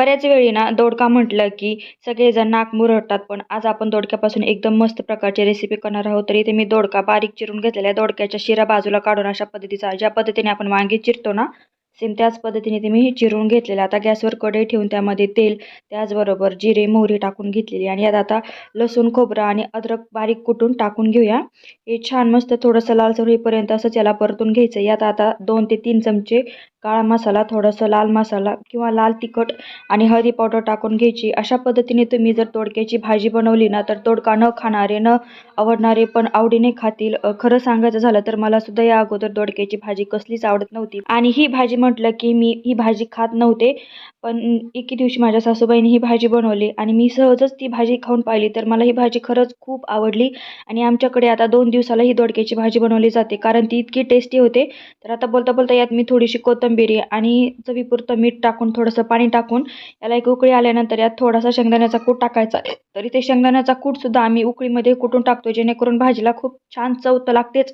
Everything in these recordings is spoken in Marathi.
बऱ्याच वेळी ना दोडका म्हटलं की सगळेजण नाक मुरडतात पण आज आपण दोडक्यापासून एकदम मस्त प्रकारची रेसिपी करणार आहोत. तर इथे मी दोडका बारीक चिरून घेतलेला आहे. दोडक्याच्या शिरा बाजूला काढून अशा पद्धतीचा ज्या पद्धतीने आपण वांगी चिरतो ना सेम त्याच पद्धतीने ते मी चिरून घेतलेलं. आता गॅसवर कढई ठेवून त्यामध्ये तेल त्याचबरोबर जिरे मोहरी टाकून घेतलेली. आणि यात आता लसूण खोबरं आणि अद्रक बारीक कुटून टाकून घेऊया. हे छान मस्त थोडंसं लालसर होईपर्यंत असंच याला परतून घ्यायचं. यात आता दोन ते तीन चमचे काळा मसाला थोडंसं लाल मसाला किंवा लाल तिखट आणि हळदी पावडर टाकून घ्यायची. अशा पद्धतीने तुम्ही जर तोडक्याची भाजी बनवली ना तर तोडका न खाणारे न आवडणारे पण आवडीने खातील. खरं सांगायचं झालं तर मला सुद्धा या अगोदर तोडक्याची भाजी कसलीच आवडत नव्हती. आणि ही भाजी म्हटलं की मी ही भाजी खात नव्हते पण एके दिवशी माझ्या सासूबाईने ही भाजी बनवली आणि मी सहजच ती भाजी खाऊन पाहिली. तर मला ही भाजी खरंच खूप आवडली आणि आमच्याकडे आता दोन दिवसाला ही दोडक्याची भाजी बनवली जाते. कारण ती इतकी टेस्टी होते. तर आता बोलता बोलता यात मी थोडीशी कोथंबिरी आणि चवीपुरतं मीठ टाकून थोडंसं पाणी टाकून याला एक उकळी आल्यानंतर यात थोडासा शेंगदाण्याचा कूट टाकायचा. आहे. ते शेंगदाण्याचा कूटसुद्धा आम्ही उकळीमध्ये कुटून टाकतो जेणेकरून भाजीला खूप छान चव तर लागतेच.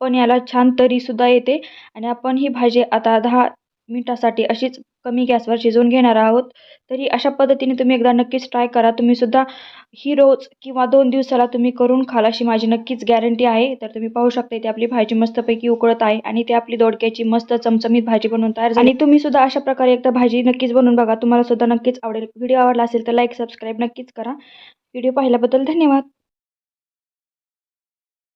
पण याला छान तरीसुद्धा येते. आणि आपण ही भाजी आता दहा मिनिटासाठी अशीच कमी गॅसवर शिजवून घेणार आहोत. तरी अशा पद्धतीने तुम्ही एकदा नक्कीच ट्राय करा. तुम्ही सुद्धा ही रोज किंवा दोन दिवसाला तुम्ही करून खाल अशी माझी नक्कीच गॅरंटी आहे. तर तुम्ही पाहू शकता इथे आपली भाजी मस्तपैकी उकळत आहे आणि ते आपली दोडक्याची मस्त चमचमीत भाजी बनवून तयार आणि तुम्ही सुद्धा अशा प्रकारे एकदा भाजी नक्कीच बनवून बघा. तुम्हाला सुद्धा नक्कीच आवडेल. व्हिडिओ आवडला असेल तर लाईक सबस्क्राईब नक्कीच करा. व्हिडिओ पाहिल्याबद्दल धन्यवाद.